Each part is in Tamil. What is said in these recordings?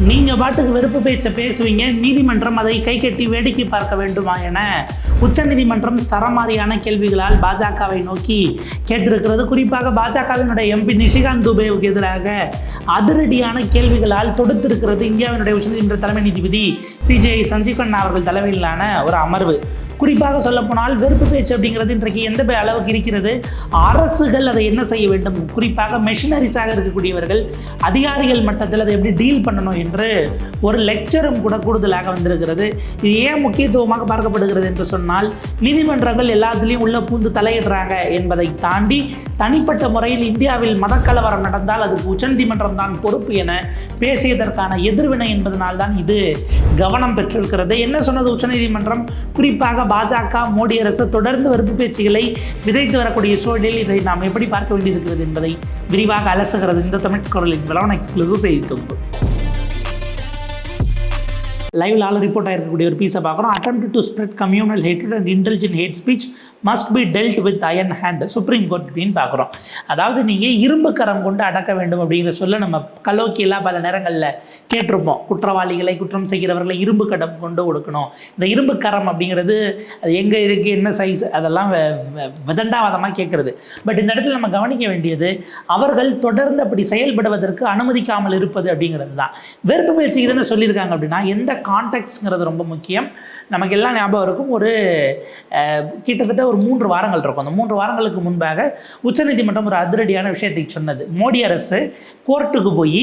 நீங்க பாட்டுக்கு வெறுப்பு பேச்ச பேசுவீங்க. நீதிமன்றம் அதை கை கட்டி வேடிக்கை பார்க்க வேண்டுமா என உச்சநீதிமன்றம் சரமாரியான கேள்விகளால் பாஜகவை நோக்கி கேட்டிருக்கிறது. குறிப்பாக பாஜகவினுடைய எம்பி நிஷிகாந்த் துபேவுக்கு எதிராக அதிரடியான கேள்விகளால் தொடுத்திருக்கிறது இந்தியாவினுடைய உச்சநீதிமன்ற தலைமை நீதிபதி சிஜிஐ சஞ்சீவ் கண்ணா அவர்கள் தலைமையிலான ஒரு அமர்வு. குறிப்பாக சொல்லப்போனால் வெறுப்பு பேச்சு அப்படிங்கிறது இன்றைக்கு எந்த அளவுக்கு இருக்கிறது? அரசுகள் அதை என்ன செய்ய வேண்டும்? குறிப்பாக மெஷினரிஸாக இருக்கக்கூடியவர்கள் அதிகாரிகள் மட்டத்தில் அதை எப்படி டீல் பண்ணணும் என்று ஒரு லெக்சரும் கூட கூடுதலாக வந்திருக்கிறது. இது ஏன் முக்கியத்துவமாக பார்க்கப்படுகிறது என்று சொன்னால் நீதிமன்றங்கள் எல்லாத்துலேயும் உள்ள பூந்து தலையிடுறாங்க என்பதை தாண்டி தனிப்பட்ட முறையில் இந்தியாவில் மதக்கலவரம் நடந்தால் அதுக்கு உச்சநீதிமன்றம் தான் பொறுப்பு என பேசியதற்கான எதிர்வினை என்பதனால் தான் இது கவனம் பெற்றிருக்கிறது. என்ன சொன்னது உச்சநீதிமன்றம்? குறிப்பாக பாஜக மோடி அரசு தொடர்ந்து வெறுப்பு பேச்சுகளை விதைத்து வரக்கூடிய சூழலில் இதை நாம் எப்படி பார்க்க வேண்டியிருக்கிறது என்பதை விரிவாக அலசுகிறது இந்த தமிழ் குரலின் விளவன எக்ஸ்க்ளூசிவ் செய்தி தொகுப்பு. லைவ்ல ஆள் ரிப்போர்ட் ஆகிருக்கக்கூடிய ஒரு பீஸை பார்க்குறோம். Attempt to spread communal hatred and intelligent hate speech must be dealt with iron hand Supreme Court அப்படின்னு பார்க்குறோம். அதாவது நீங்கள் இரும்பு கரம் கொண்டு அடக்க வேண்டும் அப்படிங்கிற சொல்ல நம்ம கலோக்கியெல்லாம் பல நேரங்களில் கேட்டிருப்போம். குற்றவாளிகளை குற்றம் செய்கிறவர்களை இரும்பு கடம் கொண்டு கொடுக்கணும் இந்த இரும்பு கரம் அப்படிங்கிறது அது எங்கே இருக்குது என்ன சைஸ் அதெல்லாம் விதண்டாவாதமாக கேட்குறது. பட் இந்த இடத்துல நம்ம கவனிக்க வேண்டியது அவர்கள் தொடர்ந்து அப்படி செயல்படுவதற்கு அனுமதிக்காமல் இருப்பது அப்படிங்கிறது தான் வெறுப்பு பேச்சு இதுன்னு சொல்லியிருக்காங்க அப்படின்னா எந்த கான்டெக்ட்ங்கிறது ரொம்ப முக்கியம். நமக்கு எல்லாம் ஞாபகம் இருக்கும். ஒரு கிட்டத்தட்ட ஒரு மூன்று வாரங்கள் இருக்கும். அந்த மூன்று வாரங்களுக்கு முன்பாக உச்சநீதிமன்றம் ஒரு அதிரடியான விஷயத்தை சொன்னது. மோடி அரசு கோர்ட்டுக்கு போய்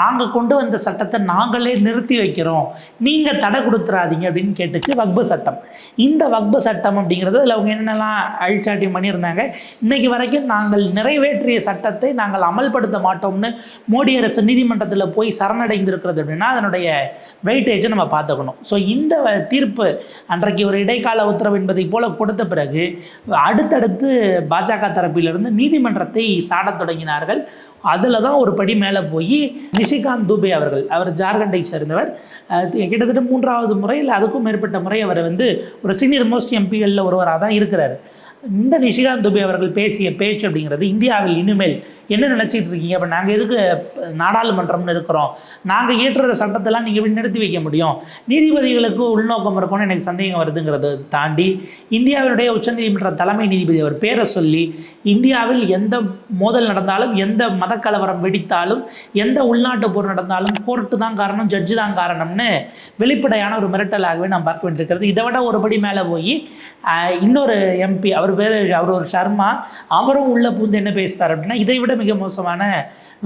நாங்கள் கொண்டு வந்த சட்டத்தை நாங்களே நிறுத்தி வைக்கிறோம். நீங்கள் தடை கொடுத்துறாதீங்க அப்படின்னு கேட்டுச்சு வக்பு சட்டம். இந்த வக்பு சட்டம் அப்படிங்கிறது அதில் அவங்க என்னென்னலாம் அழிச்சாட்டி பண்ணியிருந்தாங்க. இன்றைக்கு வரைக்கும் நாங்கள் நிறைவேற்றிய சட்டத்தை நாங்கள் அமல்படுத்த மாட்டோம்னு மோடி அரசு நீதிமன்றத்தில் போய் சரணடைந்திருக்கிறது அப்படின்னா அதனுடைய வெயிட்டேஜை நம்ம பார்த்துக்கணும். ஸோ இந்த தீர்ப்பு அன்றைக்கு ஒரு இடைக்கால உத்தரவு என்பதை போல கொடுத்த பிறகு அடுத்தடுத்து பாஜக தரப்பிலிருந்து நீதிமன்றத்தை சாடத் தொடங்கினார்கள். அதில் தான் ஒரு படி மேலே போய் நிஷிகாந்த் துபே அவர்கள் அவர் ஜார்க்கண்டை சேர்ந்தவர். கிட்டத்தட்ட மூன்றாவது முறை இல்லை அதுக்கும் மேற்பட்ட முறை அவர் வந்து ஒரு சீனியர் மோஸ்ட் எம்பிகளில் ஒருவராக தான் இருக்கிறார். இந்த நிஷிகாந்த் துபே அவர்கள் பேசிய பேச்சு அப்படிங்கிறது இந்தியாவில் இனிமேல் என்ன நினச்சிட்டு இருக்கீங்க? அப்போ நாங்கள் எதுக்கு நாடாளுமன்றம்னு இருக்கிறோம் நாங்கள் ஏற்றுகிற சட்டத்தெல்லாம் நீங்கள் இப்படி நிறுத்தி வைக்க முடியும். நீதிபதிகளுக்கு உள்நோக்கம் இருக்கும்னு எனக்கு சந்தேகம் வருதுங்கிறத தாண்டி இந்தியாவினுடைய உச்சநீதிமன்ற தலைமை நீதிபதி அவர் பேரை சொல்லி இந்தியாவில் எந்த மோதல் நடந்தாலும் எந்த மதக்கலவரம் வெடித்தாலும் எந்த உள்நாட்டு போர் நடந்தாலும் கோர்ட்டு தான் காரணம் ஜட்ஜு தான் காரணம்னு வெளிப்படையான ஒரு மிரட்டலாகவே நாம் பார்க்க வேண்டியிருக்கிறது. இதை விட ஒரு படி மேலே போய் இன்னொரு எம்பி அவர் பேர் அவர் ஒரு சர்மா அவரும் உள்ளே பூந்து என்ன பேசுகிறார் அப்படின்னா இதை விட மிக மோசமான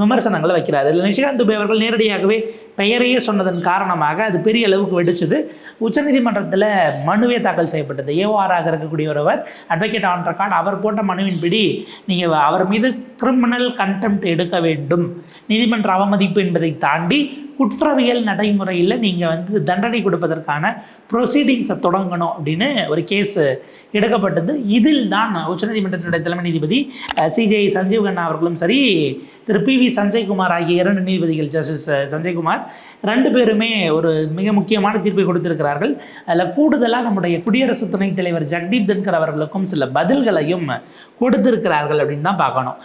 விமர்சனங்களை வைக்கிறார். இதில் நிஷிகாந்த் துபே அவர்கள் நேரடியாகவே பெயரையே சொன்னதன் காரணமாக அது பெரிய அளவுக்கு வெடிச்சது. உச்சநீதிமன்றத்தில் மனுவே தாக்கல் செய்யப்பட்டது. ஏஓஆராக இருக்கக்கூடிய ஒருவர் அட்வொகேட் ஆன் ரெக்கார்ட் அவர் போட்ட மனுவின்படி நீங்கள் அவர் மீது கிரிமினல் கண்டெம்ட் எடுக்க வேண்டும். நீதிமன்ற அவமதிப்பு என்பதை தாண்டி குற்றவியல் நடைமுறையில் நீங்கள் வந்து தண்டனை கொடுப்பதற்கான ப்ரொசீடிங்ஸை தொடங்கணும் அப்படின்னு ஒரு கேஸ் எடுக்கப்பட்டது. இதில் தான் உச்சநீதிமன்றத்தினுடைய தலைமை நீதிபதி சிஜே சஞ்சீவ் கண்ணா அவர்களும் சரி திரு. பி. வி. சஞ்சய்குமார் ஆகிய இரண்டு நீதிபதிகள் ஜஸ்டிஸ் சஞ்சய்குமார் ரெண்டு பேருமே ஒரு மிக முக்கியமான தீர்ப்பை கொடுத்திருக்கிறார்கள். அதில் கூடுதலாக நம்முடைய குடியரசு துணைத் தலைவர் ஜெகதீப் தன்கர் அவர்களுக்கும் சில பதில்களையும் கொடுத்திருக்கிறார்கள் அப்படின்னு தான் பார்க்கணும்.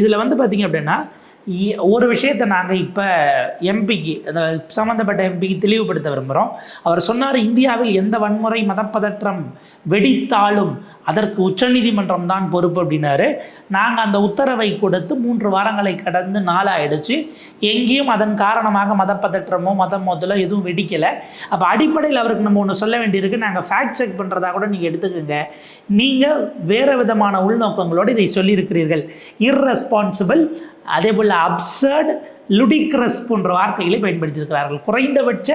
இதில் வந்து பார்த்தீங்க அப்படின்னா ஒரு விஷயத்தை நாங்கள் இப்போ எம்பிக்கு அந்த சம்மந்தப்பட்ட எம்பிக்கு தெளிவுபடுத்த விரும்புகிறோம் அவர் சொன்னார் இந்தியாவில் எந்த வன்முறை மதப்பதற்றம் வெடித்தாலும் அதற்கு உச்சநீதிமன்றம் தான் பொறுப்பு அப்படின்னாரு. நாங்கள் அந்த உத்தரவை கொடுத்து மூன்று வாரங்களை கடந்து நாளாயிடுச்சு. எங்கேயும் அதன் காரணமாக மதப்பதற்றமோ மதம் மோதலோ எதுவும் வெடிக்கலை. அப்போ அடிப்படையில் அவருக்கு நம்ம ஒன்று சொல்ல வேண்டியிருக்கு. நாங்கள் ஃபேக்ட் செக் பண்ணுறதா கூட நீங்கள் எடுத்துக்கோங்க. நீங்கள் வேறு விதமான உள்நோக்கங்களோடு இதை சொல்லியிருக்கிறீர்கள். இர்ரெஸ்பான்சிபிள் அதே போல் அப்சர்ட் லுடிக்ரஸ் போன்ற வார்த்தைகளை பயன்படுத்தியிருக்கிறார்கள். குறைந்தபட்ச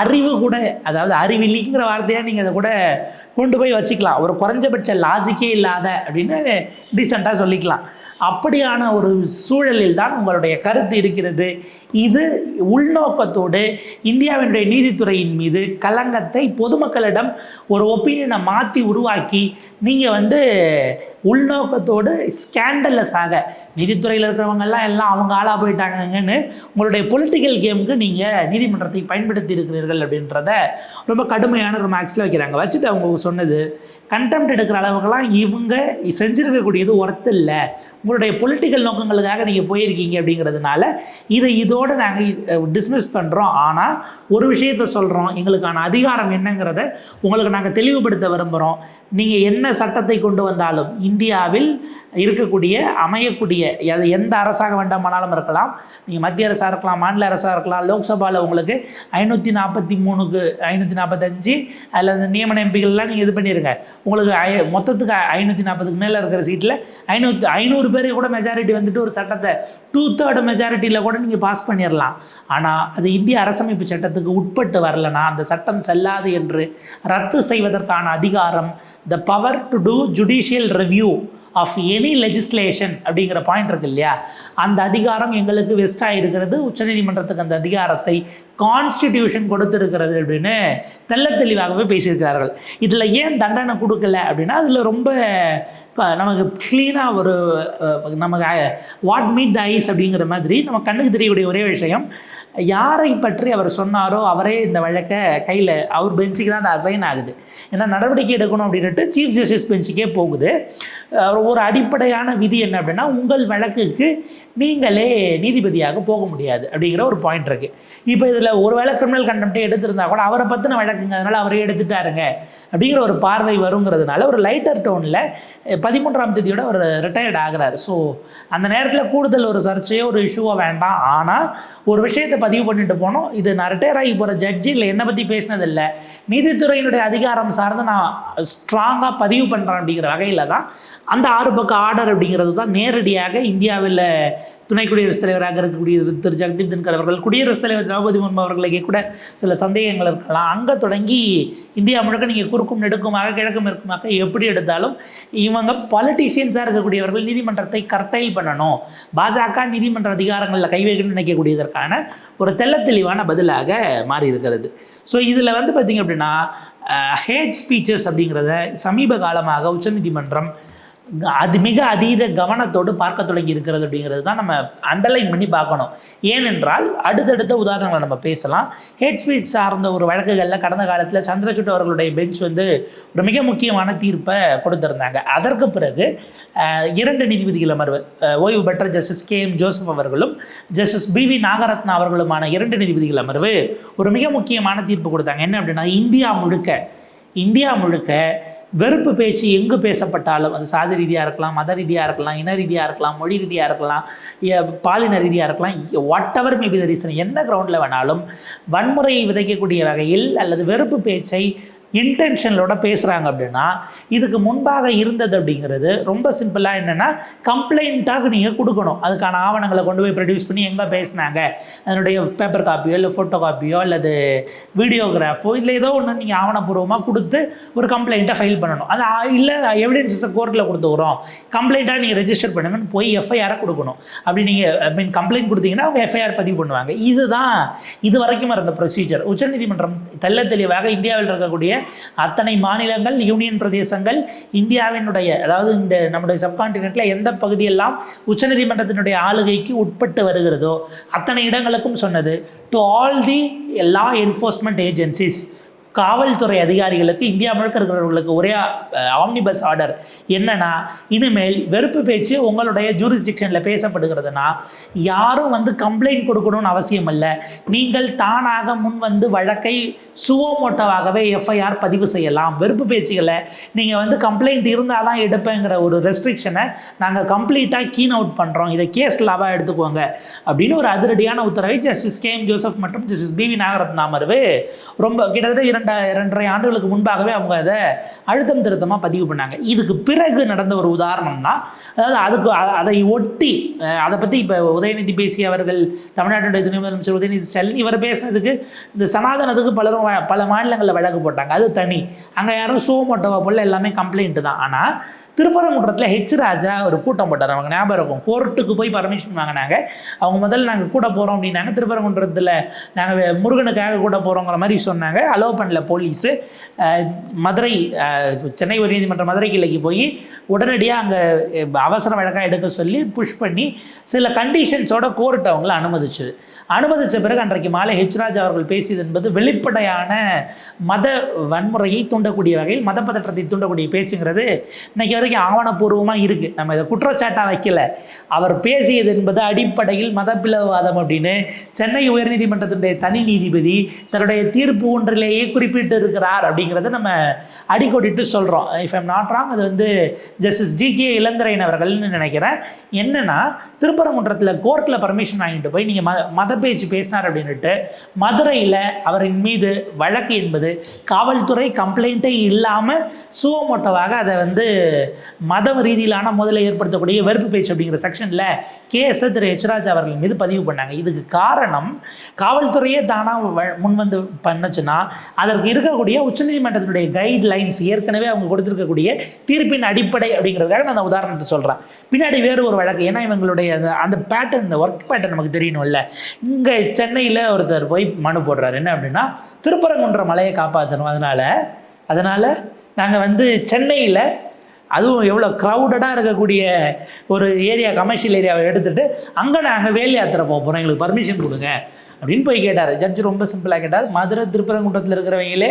அறிவு கூட அதாவது அறிவிலிங்கிற வார்த்தையாக நீங்கள் அதை கூட கொண்டு போய் வச்சுக்கலாம். ஒரு குறைஞ்சபட்ச லாஜிக்கே இல்லாத அப்படின்னு டீசெண்டாக சொல்லிக்கலாம். அப்படியான ஒரு சூழலில் தான் உங்களுடைய கருத்து இருக்கிறது. இது உள்நோக்கத்தோடு இந்தியாவினுடைய நீதித்துறையின் மீது களங்கத்தை பொதுமக்களிடம் ஒரு ஒப்பீனியனை மாற்றி உருவாக்கி நீங்கள் வந்து உள்நோக்கத்தோடு ஸ்கேண்டலஸாக நீதித்துறையில் இருக்கிறவங்கெல்லாம் எல்லாம் அவங்க ஆளாக போயிட்டாங்கன்னு உங்களுடைய பொலிட்டிக்கல் கேமுக்கு நீங்கள் நீதிமன்றத்தை பயன்படுத்தி இருக்கிறீர்கள் அப்படின்றத ரொம்ப கடுமையான ஒரு மேக்ஸில் வைக்கிறாங்க. வச்சுட்டு அவங்க சொன்னது கண்டெம்ட் எடுக்கிற அளவுக்குலாம் இவங்க செஞ்சிருக்கக்கூடியது ஒர்த்து இல்லை. உங்களுடைய பொலிட்டிக்கல் நோக்கங்களுக்காக நீங்கள் போயிருக்கீங்க அப்படிங்கிறதுனால இதை இதோடு நாங்கள் டிஸ்மிஸ் பண்ணுறோம் ஆனால் ஒரு விஷயத்த சொல்கிறோம் எங்களுக்கான அதிகாரம் என்னங்கிறத உங்களுக்கு நாங்கள் தெளிவுபடுத்த விரும்புகிறோம் நீங்கள் என்ன சட்டத்தை கொண்டு வந்தாலும் இந்தியாவில் இருக்கக்கூடிய அமையக்கூடிய அது எந்த அரசாக வேண்டாமானாலும் இருக்கலாம். நீங்கள் மத்திய அரசாக இருக்கலாம் மாநில அரசாக இருக்கலாம் லோக்சபாவில் உங்களுக்கு ஐநூற்றி நாற்பத்தி மூணுக்கு ஐநூற்றி நாற்பத்தஞ்சு அதில் அந்த நியமன எம்பிகள்லாம் நீங்கள் இது பண்ணிடுங்க உங்களுக்கு ஐ மொத்தத்துக்கு ஐநூற்றி நாற்பதுக்கு மேலே இருக்கிற சீட்டில் ஐநூற்றி ஐநூறு பேர் கூட மெஜாரிட்டி வந்துட்டு ஒரு சட்டத்தை டூ தேர்ட் மெஜாரிட்டியில் கூட நீங்கள் பாஸ் பண்ணிடலாம் ஆனால் அது இந்திய அரசமைப்பு சட்டத்துக்கு உட்பட்டு வரலனா அந்த சட்டம் செல்லாது என்று ரத்து செய்வதற்கான அதிகாரம் the power to do judicial review of any legislation அப்படிங்கிற பாயிண்ட் இருக்கு இல்லையா? அந்த அதிகாரம் எங்களுக்கு வெஸ்டாக இருக்கிறது. உச்சநீதிமன்றத்துக்கு அந்த அதிகாரத்தை கான்ஸ்டிடியூஷன் கொடுத்துருக்கிறது அப்படின்னு தெல்ல தெளிவாகவே பேசியிருக்கிறார்கள். இதில் ஏன் தண்டனை கொடுக்கல அப்படின்னா அதில் ரொம்ப நமக்கு க்ளீனாக ஒரு நமக்கு வாட் மீட் த ஐஸ் அப்படிங்கிற மாதிரி நம்ம கண்ணுக்கு தெரியக்கூடிய ஒரே விஷயம் யாரை பற்றி அவர் சொன்னாரோ அவரே இந்த வழக்கை கையில் அவர் பெஞ்சுக்கு தான் அந்த அசைன் ஆகுது. ஏன்னா நடவடிக்கை எடுக்கணும் அப்படின்ட்டு சீஃப் ஜஸ்டிஸ் பெஞ்சுக்கே போகுது. ஒரு அடிப்படையான விதி என்ன அப்படின்னா உங்கள் வழக்குக்கு நீங்களே நீதிபதியாக போக முடியாது அப்படிங்கிற ஒரு பாயிண்ட் இருக்குது இப்போ இதில் ஒரு வேளை கிரிமினல் கண்டெம்ட்டே எடுத்திருந்தா கூட அவரை பற்றின வழக்குங்க அதனால் அவரே எடுத்துட்டாருங்க அப்படிங்கிற ஒரு பார்வை வருங்கிறதுனால ஒரு லைட்டர் டோனில் பதிமூன்றாம் தேதியோட அவர் ரிட்டையர்ட் ஆகிறார். ஸோ அந்த நேரத்தில் கூடுதல் ஒரு சர்ச்சையோ ஒரு இஷ்யூவோ வேண்டாம். ஆனால் ஒரு விஷயத்தை பதிவு பண்ணிட்டு போனோம். இது நான் ரிட்டையர் ஆகி போகிற ஜட்ஜி இல்லை என்னை பற்றி பேசினதில்லை. நீதித்துறையினுடைய அதிகாரம் சார்ந்து நான் ஸ்ட்ராங்காக பதிவு பண்ணுறேன் அப்படிங்கிற வகையில் தான் அந்த ஆறு பக்க ஆர்டர் அப்படிங்கிறது தான் நேரடியாக இந்தியாவில் துணை குடியரசுத் தலைவராக இருக்கக்கூடிய திரு ஜெகதீப் தன்கர் அவர்கள் குடியரசுத் தலைவர் திரௌபதி முர்மு அவர்களுக்கு கூட சில சந்தேகங்கள் இருக்கலாம். அங்கே தொடங்கி இந்தியா முழுக்க நீங்கள் குறுக்கும் நெடுக்குமாக கிழக்கும் இருக்குமாக எப்படி எடுத்தாலும் இவங்க பாலிட்டிஷியன்ஸாக இருக்கக்கூடியவர்கள் நீதிமன்றத்தை கர்டைல் பண்ணணும். பாஜக நீதிமன்ற அதிகாரங்களில் கை வைக்கணும்னு நினைக்கக்கூடியதற்கான ஒரு தெள்ளத்தெளிவான பதிலாக மாறி இருக்கிறது ஸோ இதில் வந்து பார்த்திங்க அப்படின்னா ஹேட் ஸ்பீச்சஸ் அப்படிங்கிறத சமீப காலமாக உச்சநீதிமன்றம் அது மிக அதீத கவனத்தோடு பார்க்க தொடங்கி இருக்கிறது அப்படிங்கிறது தான் நம்ம அண்டர்லைன் பண்ணி பார்க்கணும். ஏனென்றால் அடுத்தடுத்த உதாரணங்களை நம்ம பேசலாம். ஹேட் ஸ்பீச் சார்ந்த ஒரு வழக்குகளில் கடந்த காலத்தில் சந்திரசூட் அவர்களுடைய பெஞ்ச் வந்து ஒரு மிக முக்கியமான தீர்ப்பை கொடுத்திருந்தாங்க. அதற்கு பிறகு இரண்டு நீதிபதிகள் அமர்வு ஓய்வு பெற்ற ஜஸ்டிஸ் கே எம் ஜோசப் அவர்களும் ஜஸ்டிஸ் பி வி நாகரத்னா அவர்களுமான இரண்டு நீதிபதிகள் அமர்வு ஒரு மிக முக்கியமான தீர்ப்பு கொடுத்தாங்க. என்ன அப்படின்னா இந்தியா முழுக்க இந்தியா முழுக்க வெறுப்பு பேச்சு எங்கு பேசப்பட்டாலும் அது சாதி ரீதியாக இருக்கலாம் மத ரீதியாக இருக்கலாம் இன ரீதியாக இருக்கலாம் மொழி ரீதியாக இருக்கலாம் பாலின ரீதியாக இருக்கலாம் whatever maybe the reason என்ன கிரவுண்டில் வேணாலும் வன்முறையை விதைக்கக்கூடிய வகையில் அல்லது வெறுப்பு பேச்சை இன்டென்ஷனோட பேசுகிறாங்க அப்படின்னா இதுக்கு முன்பாக இருந்தது அப்படிங்கிறது ரொம்ப சிம்பிளாக என்னென்னா கம்ப்ளைண்ட்டாக நீங்கள் கொடுக்கணும். அதுக்கான ஆவணங்களை கொண்டு போய் ப்ரொடியூஸ் பண்ணி எங்கே பேசுனாங்க? அதனுடைய பேப்பர் காப்பியோ இல்லை ஃபோட்டோ காப்பியோ அல்லது வீடியோகிராஃபோ இல்லை ஏதோ ஒன்று நீங்கள் ஆவணப்பூர்வமாக கொடுத்து ஒரு கம்ப்ளைண்ட்டை ஃபைல் பண்ணணும். அது இல்லை எவிடன்ஸஸை கோர்ட்டில் கொடுத்துக்கிறோம் கம்ப்ளைண்ட்டாக நீங்கள் ரெஜிஸ்டர் பண்ணுங்கன்னு போய் எஃப்ஐஆரை கொடுக்கணும். அப்படி நீங்கள் ஐ மீன் கம்ப்ளைண்ட் கொடுத்தீங்கன்னா அவங்க எஃப்ஐஆர் பதிவு பண்ணுவாங்க. இதுதான் இது வரைக்கும் இருந்த ப்ரொசீஜர் உச்சநீதிமன்றம் தெல்ல தெளிவாக இந்தியாவில் இருக்கக்கூடிய அத்தனை மாநிலங்கள் யூனியன் பிரதேசங்கள் இந்தியாவினுடைய அதாவது இந்த நம்முடைய சப்கான்டினென்ட்டில் எந்த பகுதியெல்லாம் உச்சநீதிமன்றத்தினுடைய ஆளுகைக்கு உட்பட்டு வருகிறதோ அத்தனை இடங்களுக்கும் சொன்னது to all the law enforcement agencies காவல்துறை அதிகாரிகளுக்கு இந்தியா முழுக்க இருக்கிறவர்களுக்கு ஒரே ஆம்னிபஸ் ஆர்டர் என்னன்னா இனிமேல் வெறுப்பு பேச்சு உங்களுடைய ஜூரிஸ்டிக்ஷனில் பேசப்படுகிறதுனா யாரும் வந்து கம்ப்ளைண்ட் கொடுக்கணும்னு அவசியம் இல்லை. நீங்கள் தானாக முன் வந்து வழக்கை சுவோமோட்டோவாகவே எஃப்ஐஆர் பதிவு செய்யலாம். வெறுப்பு பேச்சுகளை நீங்கள் வந்து கம்ப்ளைண்ட் இருந்தால் தான் எடுப்பேங்கிற ஒரு ரெஸ்ட்ரிக்ஷனை நாங்கள் கம்ப்ளீட்டாக கீன் அவுட் பண்ணுறோம் இதை கேஸ் லாவாக எடுத்துக்கோங்க. அப்படின்னு ஒரு அதிரடியான உத்தரவை ஜஸ்டிஸ் கே எம் ஜோசப் மற்றும் ஜஸ்டிஸ் பி வி நாகரத்ன அமர்வு ரொம்ப கிட்டத்தட்ட இரண்டு இரண்டரை ஆண்டுகளுக்கு முன்பாகவே அவங்க அதை அழுத்தம் திருத்தமாக பதிவு பண்ணாங்க. இதுக்கு பிறகு நடந்த ஒரு உதாரணம்னா அதாவது அதுக்கு அதை ஒட்டி அதை பற்றி இப்போ உதயநிதி பேசிய அவர்கள் தமிழ்நாட்டுடைய துணை முதலமைச்சர் உதயநிதி ஸ்டாலின் இவர் பேசினதுக்கு இந்த சனாதனத்துக்கு பலரும் பல மாநிலங்களில் வழக்கு போட்டாங்க. அது தனி. அங்கே யாரும் சோமோட்டோவா போல எல்லாமே கம்ப்ளைண்ட்டு தான். ஆனால் திருப்பரங்குன்றத்தில் ஹெச் ராஜா ஒரு கூட்டம் போட்டார். அவங்க ஞாபகம் இருக்கும். கோர்ட்டுக்கு போய் பர்மிஷன் வாங்கினாங்க. அவங்க முதல்ல நாங்கள் கூட போகிறோம் அப்படின்னாங்க. திருப்பரங்குன்றத்தில் நாங்கள் முருகனுக்காக கூட போகிறோங்கிற மாதிரி சொன்னாங்க. அலோவ் பண்ணல போலீஸு மதுரை சென்னை உயர்நீதிமன்ற மதுரை கிளைக்கு போய் உடனடியாக அங்கே அவசர வழக்காக எடுக்க சொல்லி புஷ் பண்ணி சில கண்டிஷன்ஸோட கோர்ட் அவங்கள அனுமதிச்சது. அனுமதித்த பிறகு அன்றைக்கு மாலை ஹெச்ராஜ் அவர்கள் பேசியது என்பது வெளிப்படையான மத வன்முறையை தூண்டக்கூடிய வகையில் மத பதற்றத்தை தூண்டக்கூடிய பேச்சுங்கிறது இன்னைக்கு வரைக்கும் ஆவணப்பூர்வமாக இருக்குது நம்ம இதை குற்றச்சாட்டாக வைக்கல. அவர் பேசியது என்பது அடிப்படையில் மதப்பிளவாதம் அப்படின்னு சென்னை உயர்நீதிமன்றத்தினுடைய தனி நீதிபதி தன்னுடைய தீர்ப்பு ஒன்றிலேயே குறிப்பிட்டு இருக்கிறார் அப்படிங்கிறத நம்ம அடிக்கோடிட்டு சொல்கிறோம் இஃப் எம் நாட் ராங் அது வந்து ஜஸ்டிஸ் ஜி கே இளந்திரையன் அவர்கள்னு நினைக்கிறேன். என்னென்னா திருப்பரங்குன்றத்தில் கோர்ட்டில் பர்மிஷன் வாங்கிட்டு போய் நீங்கள் ம மத பேச்சு பேசினார் அப்படின்னுட்டு மதுரையில் அவரின் மீது வழக்கு என்பது காவல்துறை கம்ப்ளைண்ட்டே இல்லாமல் சுவமோட்டோவாக அதை வந்து மதம் ரீதியிலான முதல்ல ஏற்படுத்தக்கூடிய வெறுப்பு பேச்சு அப்படிங்கிற செக்ஷனில் கே எஸ் திரு ஹெச்ராஜ் அவர்கள் மீது பதிவு பண்ணாங்க. இதுக்கு காரணம் காவல்துறையே தானாக முன் வந்து பண்ணுச்சுன்னா அதற்கு இருக்கக்கூடிய உச்சநீதிமன்றத்தினுடைய கைட்லைன்ஸ் ஏற்கனவே அவங்க கொடுத்துருக்கக்கூடிய தீர்ப்பின் அடிப்படை அப்படிங்கிறதுக்காக நான் அந்த உதாரணத்தை சொல்கிறேன் பின்னாடி வேறு ஒரு வழக்கு. ஏன்னா இவங்களுடைய அந்த அந்த பேட்டர்ன் ஒர்க் பேட்டர்ன் நமக்கு தெரியணும்ல. இங்கே சென்னையில் ஒருத்தர் போய் மனு போடுறாரு. என்ன அப்படின்னா திருப்பரங்குன்ற மலையை காப்பாற்றணும் அதனால் அதனால் நாங்கள் வந்து சென்னையில் அதுவும் எவ்வளோ க்ரௌடடாக இருக்கக்கூடிய ஒரு ஏரியா கமர்ஷியல் ஏரியாவை எடுத்துகிட்டு அங்கே நாங்கள் வேல் யாத்திரை போக போகிறோம் எங்களுக்கு பர்மிஷன் கொடுங்க. அப்படின்னு போய் கேட்டார். ஜட்ஜ் ரொம்ப சிம்பிளாக கேட்டார். மதுரை திருப்பரங்குன்றத்தில் இருக்கிறவங்களே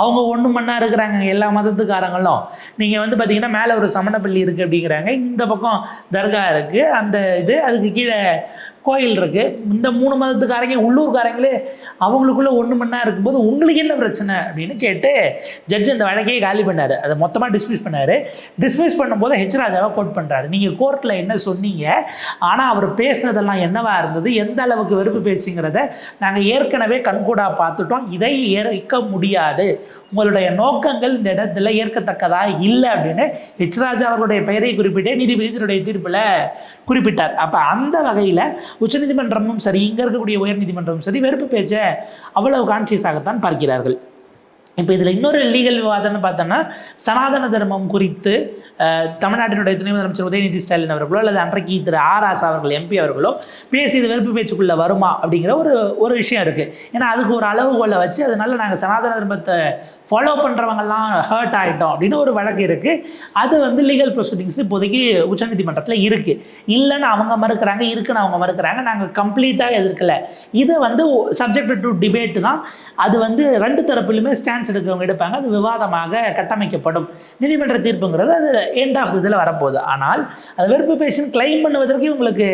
அவங்க ஒன்று மண்ணா இருக்கிறாங்க. எல்லா மதத்துக்காரங்களும். நீங்கள் வந்து பார்த்தீங்கன்னா மேலே ஒரு சமணப்பள்ளி இருக்குது அப்படிங்கிறாங்க. இந்த பக்கம் தர்கா இருக்குது அந்த இது அதுக்கு கீழே கோயில் இருக்குது இந்த மூணு மதத்துக்காரங்க உள்ளூர்காரங்களே அவங்களுக்குள்ளே ஒன்று மண்ணா இருக்கும்போது உங்களுக்கு என்ன பிரச்சனை அப்படின்னு கேட்டு ஜட்ஜ் இந்த வழக்கையே காலி பண்ணார். அதை மொத்தமாக டிஸ்மிஸ் பண்ணார். டிஸ்மிஸ் பண்ணும்போது ஹெச் ராஜாவை கோட் பண்ணுறாரு நீங்கள் கோர்ட்டில் என்ன சொன்னீங்க? ஆனால் அவர் பேசினதெல்லாம் என்னவாக இருந்தது? எந்த அளவுக்கு வெறுப்பு பேசுங்கிறத நாங்கள் ஏற்கனவே கண்கூடாக பார்த்துட்டோம். இதை ஏற்க முடியாது. உங்களுடைய நோக்கங்கள் இந்த இடத்துல ஏற்கத்தக்கதா? இல்லை அப்படின்னு ஹெச் ராஜா அவர்களுடைய பெயரை குறிப்பிட்டே நீதிபதி தன்னுடைய தீர்ப்பில் குறிப்பிட்டார். அப்போ அந்த வகையில் உச்சநீதிமன்றமும் சரி இங்கே இருக்கக்கூடிய உயர்நீதிமன்றமும் சரி வெறுப்பு பேச்சை அவ்வளவு கான்சியஸாகத்தான் பார்க்கிறார்கள். இப்போ இதில் இன்னொரு லீகல் விவாதம்னு பார்த்தோன்னா சனாதன தர்மம் குறித்து தமிழ்நாட்டினுடைய துணை முதலமைச்சர் உதயநிதி ஸ்டாலின் அவர்களோ அல்லது அன்றைக்கு திரு ஆர் ஆசா அவர்கள் எம்பி அவர்களோ பேசி இது வெறுப்பு பேச்சுக்குள்ளே வருமா அப்படிங்கிற ஒரு ஒரு விஷயம் இருக்குது ஏன்னா அதுக்கு ஒரு அளவுகோலை வச்சு அதனால நாங்கள் சனாதன தர்மத்தை ஃபாலோ பண்ணுறவங்கெல்லாம் ஹர்ட் ஆகிட்டோம் அப்படின்னு ஒரு வழக்கு இருக்குது அது வந்து லீகல் ப்ரொசீடிங்ஸ் இப்போதைக்கு உச்சநீதிமன்றத்தில் இருக்குது இல்லைன்னு அவங்க மறுக்கிறாங்க இருக்குன்னு அவங்க மறுக்கிறாங்க நாங்கள் கம்ப்ளீட்டாக எதிர்க்கலை. இதை வந்து சப்ஜெக்ட் டு டிபேட்டு தான். அது வந்து ரெண்டு தரப்புலையுமே ஸ்டாண்ட்ஸ் எடுக்கிறவங்க எடுப்பாங்க. அது விவாதமாக கட்டமைக்கப்படும். நீதிமன்ற தீர்ப்புங்கிறது அது எண்ட் ஆஃப் இதில் வரப்போகுது. ஆனால் அது வெறுப்பு பேஷன் கிளைம் பண்ணுவதற்கு இவங்களுக்கு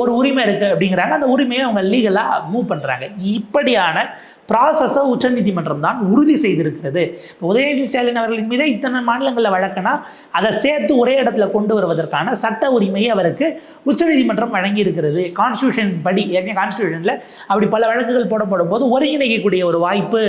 ஒரு உரிமை இருக்குது அப்படிங்கிறாங்க. அந்த உரிமையை அவங்க லீகலாக மூவ் பண்ணுறாங்க இப்படியான ப்ராசஸை உச்சநீதிமன்றம் தான் உறுதி செய்திருக்கிறது. இப்போ உதயநிதி ஸ்டாலின் அவர்களின் மீது இத்தனை மாநிலங்களில் வழக்கினா அதை சேர்த்து ஒரே இடத்துல கொண்டு வருவதற்கான சட்ட உரிமையை அவருக்கு உச்சநீதிமன்றம் வழங்கியிருக்கிறது. கான்ஸ்டியூஷன் படி ஏற்கனவே கான்ஸ்டியூஷனில் அப்படி பல வழக்குகள் போடப்படும் போது ஒருங்கிணைக்கக்கூடிய ஒரு வாய்ப்பு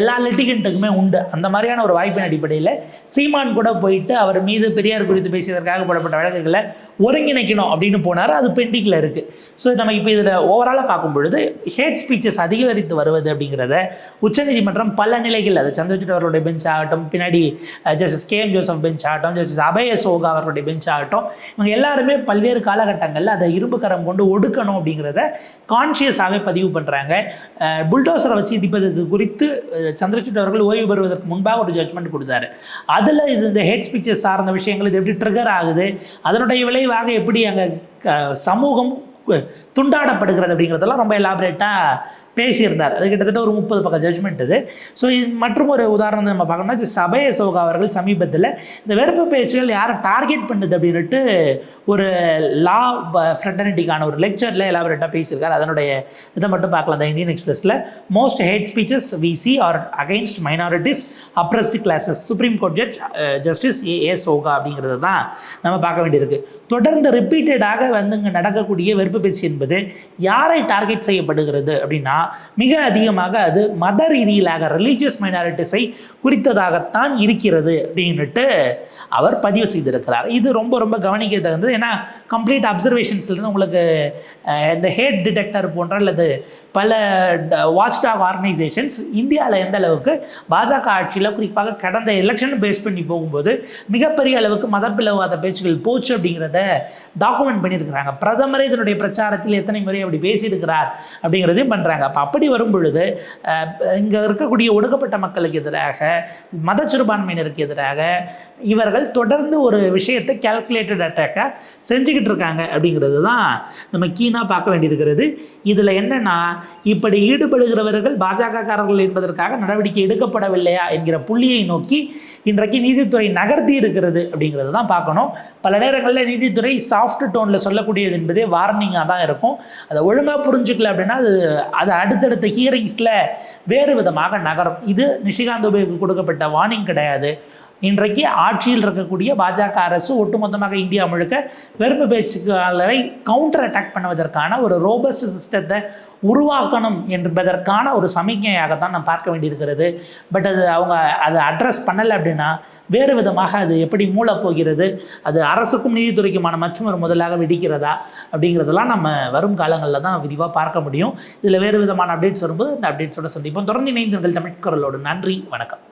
எல்லா லிட்டிகண்ட்டுக்குமே உண்டு. அந்த மாதிரியான ஒரு வாய்ப்பின் அடிப்படையில் சீமான் கூட போயிட்டு அவர் மீது பெரியார் குறித்து பேசியதற்காக போடப்பட்ட வழக்குகளை ஒருங்கிணைக்கணும் அப்படின்னு போனார். அது பெண்டிங்கில் இருக்குது ஸோ நம்ம இப்போ இதில் ஓவராலாக பார்க்கும் பொழுது ஹேட் ஸ்பீச்சஸ் அதிகரித்து வருவது அப்படிங்கிறது உச்சநீதிமன்றம் பல நிலைகள் அது சந்திரஜித் அவர்களுடைய பெஞ்ச் ஆகட்டும் பின்னாடி justice K M Joseph bench ஆகட்டும் ஜஸ்டிஸ் அபய சோகா அவர்களுடைய பெஞ்ச் ஆகட்டும் இவங்க எல்லாருமே பல்வேறு காலகட்டங்களில் அதை இரும்பு கரம் கொண்டு ஒடுக்கணும் அப்படிங்கிறத கான்ஷியஸாகவே பதிவு பண்ணுறாங்க புல்டோசரை வச்சு இடிப்பதற்கு குறித்து சந்திரசூட் அவர்கள் ஓய்வு பெறுவதற்கு முன்பாக ஒரு ஜட்மெண்ட் கொடுத்தாரு. அதில் இது இந்த ஹேட் ஸ்பீச்சஸ் சார்ந்த விஷயங்கள் இது எப்படி ட்ரிகர் ஆகுது அதனுடைய விளைவாக எப்படி அங்கே சமூகம் துண்டாடப்படுகிறது அப்படிங்கிறதெல்லாம் ரொம்ப எலாபரேட்டாக பேசியிருந்தார். அது கிட்டத்தட்ட ஒரு முப்பது பக்கம் ஜட்மெண்ட் இது. ஸோ இது மற்றும் ஒரு உதாரணம் நம்ம பார்க்கணும்னா இது சபய சோகா அவர்கள் சமீபத்தில் இந்த வெறுப்பு பேச்சுகள் யாரை டார்கெட் பண்ணுது அப்படின்ட்டு ஒரு லா ஃப்ரெட்டர்னிட்டிக்கான ஒரு லெக்சரில் எலாபரேட்டாக பேசியிருக்காரு. அதனுடைய இதை மட்டும் பார்க்கலாம். இந்த இந்தியன் எக்ஸ்பிரஸில் most hate speeches we see are against minorities oppressed classes Supreme Court judge justice A A Oka அப்படிங்கிறது தான் நம்ம பார்க்க வேண்டியிருக்கு. தொடர்ந்து ரிப்பீட்டடாக வந்து இங்கே நடக்கக்கூடிய வெறுப்பு பேச்சு என்பது யாரை டார்கெட் செய்யப்படுகிறது அப்படின்னா மிக அதிகமாக அது மத ரீதியிலாக ரிலீஜியஸ் மைனாரிட்டிஸை குறித்ததாகத்தான் இருக்கிறது அப்படின்னுட்டு அவர் பதிவு செய்திருக்கிறார். இது ரொம்ப ரொம்ப கவனிக்க தகுந்தது ஏன்னா கம்ப்ளீட் அப்சர்வேஷன்ஸ்லேருந்து உங்களுக்கு இந்த ஹேட் டிடெக்டர் போன்ற அல்லது பல வாட்ச் டாக் ஆர்கனைசேஷன்ஸ் இந்தியாவில் எந்த அளவுக்கு பாஜக ஆட்சியில் குறிப்பாக கடந்த எலெக்ஷன் பேஸ் பண்ணி போகும்போது மிகப்பெரிய அளவுக்கு மதப்பிளவாத பேச்சுகள் போச்சு அப்படிங்கிறத டாக்குமெண்ட் பண்ணியிருக்கிறாங்க. பிரதமரே இதனுடைய பிரச்சாரத்தில் எத்தனை முறை அப்படி பேசியிருக்கிறார் அப்படிங்கிறதையும் பண்ணுறாங்க அப்போ அப்படி வரும் பொழுது இங்கே இருக்கக்கூடிய ஒடுக்கப்பட்ட மக்களுக்கு எதிராக மத சிறுபான்மையினருக்கு எதிராக இவர்கள் தொடர்ந்து ஒரு விஷயத்தை கேல்குலேட்டட் அட்டாக்காக செஞ்சுக்கிட்டு இருக்காங்க அப்படிங்கிறது தான் நம்ம கீனாக பார்க்க வேண்டியிருக்கிறது. இதில் என்னென்னா இப்படி ஈடுபடுகிறவர்கள் பாஜகக்காரர்கள் என்பதற்காக நடவடிக்கை எடுக்கப்படவில்லையா என்கிற புள்ளியை நோக்கி இன்றைக்கு நீதித்துறை நகர்த்தி இருக்கிறது அப்படிங்கிறது தான் பார்க்கணும். பல நேரங்களில் நீதித்துறை சாஃப்ட் டோனில் சொல்லக்கூடியது என்பதே வார்னிங்காக தான் இருக்கும். அதை ஒழுங்காக புரிஞ்சுக்கல அப்படின்னா அது அது அடுத்தடுத்த ஹியரிங்ஸில் வேறு விதமாக நகரும். இது நிஷிகாந்த் துபேக்கு கொடுக்கப்பட்ட வார்னிங் கிடையாது. இன்றைக்கு ஆட்சியில் இருக்கக்கூடிய பாஜக அரசு ஒட்டுமொத்தமாக இந்தியா முழுக்க வெறுப்பு பேச்சுக்காளரை கவுண்டர் அட்டாக் பண்ணுவதற்கான ஒரு ரோபஸ்ட் சிஸ்டத்தை உருவாக்கணும் என்பதற்கான ஒரு சமிக்கையாகத்தான் நாம் பார்க்க வேண்டியிருக்கிறது. பட் அது அவங்க அதை அட்ரஸ் பண்ணலை அப்படின்னா வேறு விதமாக அது எப்படி மூளப் போகிறது அது அரசுக்கும் நீதித்துறைக்குமான மற்றும் ஒரு முதலாக வெடிக்கிறதா? அப்படிங்கிறதெல்லாம் நம்ம வரும் காலங்களில் தான் விரிவாக பார்க்க முடியும். இதில் வேறு விதமான அப்டேட்ஸ் வரும்போது இந்த அப்டேட்ஸோட சந்திப்போம். தொடர்ந்து இணைந்தீர்கள் தமிழ்குரலோடு நன்றி. வணக்கம்.